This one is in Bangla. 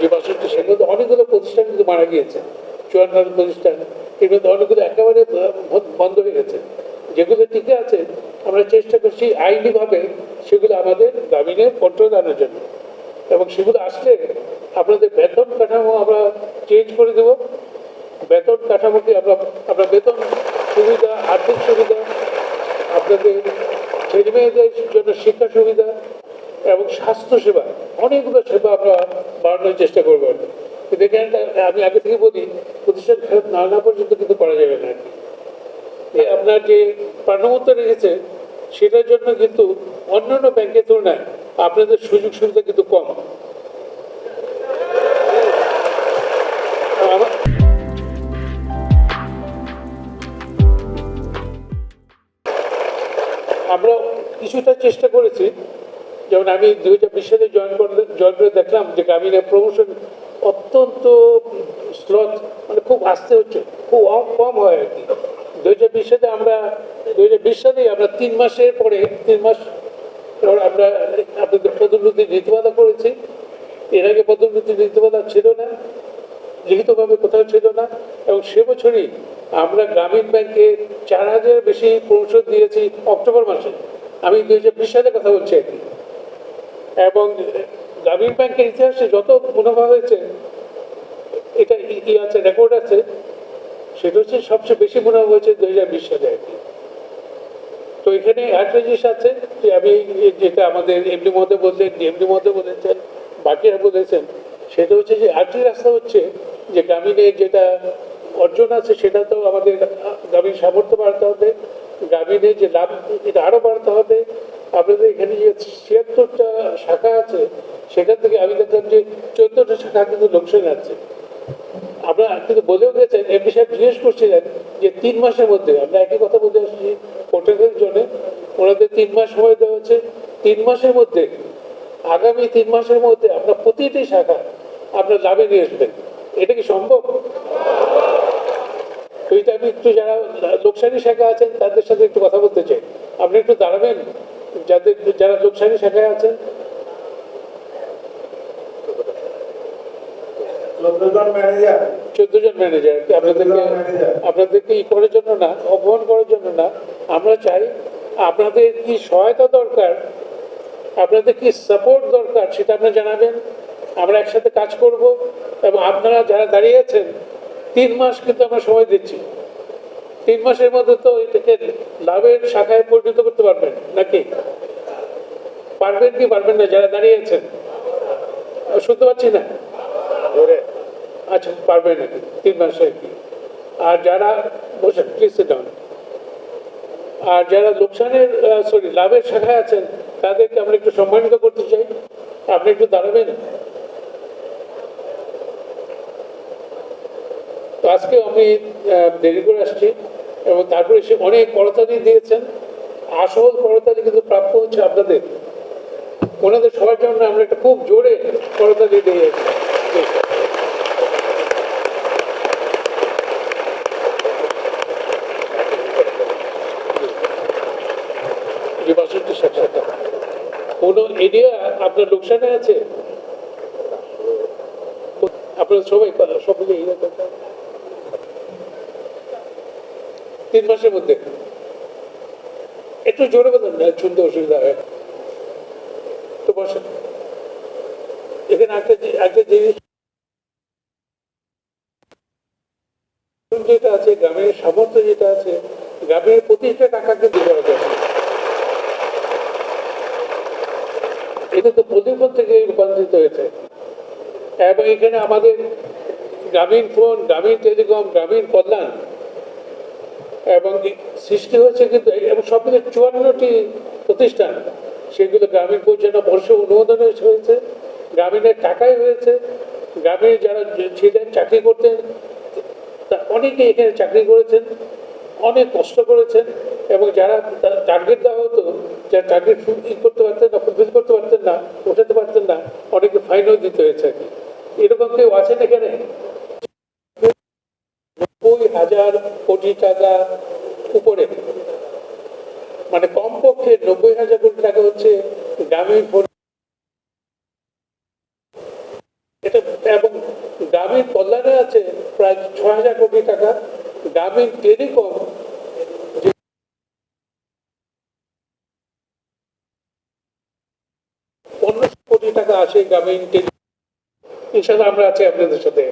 যে বছরটি সেগুলো অনেকগুলো প্রতিষ্ঠান কিন্তু মারা গিয়েছে। চুয়ান্ন প্রতিষ্ঠান। এর মধ্যে অনেকগুলো একেবারে বন্ধ হয়ে গেছে। যেগুলো টিকে আছে, আমরা চেষ্টা করছি আইনিভাবে সেগুলো আমাদের গ্রামীণে কন্ট্রোল আনার জন্য। এবং সেগুলো আসলে আপনাদের বেতন কাঠামো আমরা চেঞ্জ করে দেব। বেতন কাঠামোকে আমরা আমরা বেতন সুবিধা, আর্থিক সুবিধা, আপনাদের ছেলে মেয়েদের জন্য শিক্ষা সুবিধা এবং স্বাস্থ্য সেবা অনেকগুলো সেবা আমরা বাড়ানোর চেষ্টা করব কিন্তু এখানে আমি আগে থেকে বলি, প্রতিষ্ঠান ফেরত না না পর্যন্ত কিন্তু করা যাবে না। এই আপনার যে প্রাণবন্ত রেখেছে, সেটার জন্য কিন্তু অন্যান্য ব্যাংকের তুলনায় আপনাদের সুযোগ সুবিধা কিন্তু কম আমরা কিছুটা চেষ্টা করেছি। যেমন আমি দুই হাজার বিশ সালে জয়েন জয়েন করে দেখলাম যে গ্রামীণের প্রমোশন অত্যন্ত স্লথ মানে খুব আস্তে হচ্ছে, খুব কম হয় আর কি। দু হাজার বিশ সালে আমরা দু হাজার বিশ সালেই আমরা তিন মাসের পরে, তিন মাস আমরা আপনাদের পদোন্নতি নীতিমালা করেছি। এর আগে পদোন্নতি নীতিমালা ছিল না লিখিতভাবে কোথাও ছিল না, এবং সে বছরই আমরা গ্রামীণ ব্যাংকে চার হাজার বেশি প্রমোশন দিয়েছি অক্টোবর মাসে আমি দুই হাজার বিশ সালের কথা বলছি কি। এবং গ্রামীণ ব্যাংকের ইতিহাসে যত মুনাফা হয়েছে, এটা ই- আছে, রেকর্ড আছে, সেটা হচ্ছে সবচেয়ে বেশি মুনাফা হয়েছে দুই হাজার বিশ সালে আর কি তো এখানে একটা জিনিস আছে যে আমি যেটা আমাদের এমনি মধ্যে বললেন এমনি মধ্যে বলেছেন, বাকিরা বলেছেন, সেটা হচ্ছে যে আরেকটি রাস্তা হচ্ছে যে গ্রামীণের যেটা অর্জন আছে, সেটা তো আমাদের গ্রামীণ সামর্থ্য বাড়াতে হবে। গ্রামীণের যে লাভ, এটা আরও বাড়াতে হবে। আপনাদের এখানে যে ছিয়াত্তরটা শাখা আছে সেখান থেকে আমি দেখলাম যে চোদ্দটা শাখা কিন্তু লোকসান আছে। আমরা কিন্তু বলেও গেছেন এমপি সাহেব জিজ্ঞেস করছিলেন যে তিন মাসের মধ্যে, আমরা একই কথা বলতে আসছি হোটেলের জন্য, ওনাদের তিন মাস সময় দেওয়া হচ্ছে তিন মাসের মধ্যে, আগামী তিন মাসের মধ্যে আপনার প্রতিটি শাখা আপনার লাভে নিয়ে আসবেন। এটা কি সম্ভব? তো এটা আমি একটু যারা লোকসানি শাখা আছেন তাদের সাথে একটু কথা বলতে চাই। আপনি একটু দাঁড়াবেন? যাদের যারা লোকসানি শাখায় আছেন? চোদ্দ জন ম্যানেজার। আপনাদেরকে। আপনাদেরকে ই করার জন্য না অপমান করার জন্য না আমরা চাই আপনাদের কি সহায়তা দরকার? আপনাদের কি সাপোর্ট দরকার? সেটা আপনারা জানাবেন। আমরা একসাথে কাজ করব এবং আপনারা যারা দাঁড়িয়ে আছেন তিন মাস কিন্তু আমরা সময় দিচ্ছি। তিন মাসের মধ্যে তো এটাকে লাভের শাখায় পরিণত করতে পারবেন নাকি? পারবেন কি পারবেন না যারা দাঁড়িয়ে আছেন? শুনতে পাচ্ছি না? আচ্ছা পারবে নাকি? তিন মাসে কি? আর যারা বসে প্লিজ ডাউন আর যারা লোকসানের সরি লাভের শাখায় আছেন তাদেরকে আমরা একটু সম্মানিত করতে চাই। আপনি একটু দাঁড়াবেন? তো আজকে আমি দেরি করে আসছি এবং তারপরে সে অনেক করতালি দিয়েছেন। আসল করতালি কিন্তু প্রাপ্য হচ্ছে আপনাদের। ওনাদের সবার জন্য আমরা একটা খুব জোরে করতালি দিয়েছি। যে বাষট্টি কোনো এরিয়া আপনার লোকসানে আছে? আপনার সবাই, সব মিলে তিন মাসের মধ্যে। একটু জোরে বলেন, না, শুনতে অসুবিধা হয়। তো বসেন। এখানে একটা একটা জিনিস যেটা আছে, গ্রামের সামর্থ্য যেটা আছে, গ্রামের প্রতিটা টাকাকে দেওয়া যাবে এটা তো প্রদীপন থেকে রূপান্তরিত হয়েছে। এবং এখানে আমাদের গ্রামীণ ফোন, গ্রামীণ টেলিকম, গ্রামীণ কল্যাণ এবং সৃষ্টি হয়েছে কিন্তু এবং সব মিলে চুয়ান্নটি প্রতিষ্ঠান, সেগুলো গ্রামীণ পরিচালনা বর্ষে অনুমোদন হয়েছে, গ্রামীণের টাকাই হয়েছে, গ্রামীণ যারা ছিলেন, চাকরি করতেন অনেকে এখানে চাকরি করেছেন, অনেক কষ্ট করেছেন এবং যারা টার্গেট দেওয়া হতো, যারা টার্গেট ই করতে পারতেন না ফুলফিল করতে পারতেন না, ওঠাতে পারতেন না, অনেকে ফাইনও দিতে হয়েছে। এরকম কেউ আছেন এখানে হাজার কোটি টাকা উপরে। মানে কমপক্ষে নব্বই হাজার কোটি টাকা হচ্ছে গ্রামীণ এটা এবং গ্রামীণ কল্যাণে আছে প্রায় ছ হাজার কোটি টাকা। গ্রামীণ টেলিকম পনেরোশো কোটি টাকা আসে গ্রামীণ টেলি ইনশাল্লাহ আমরা আছি আপনাদের সাথে।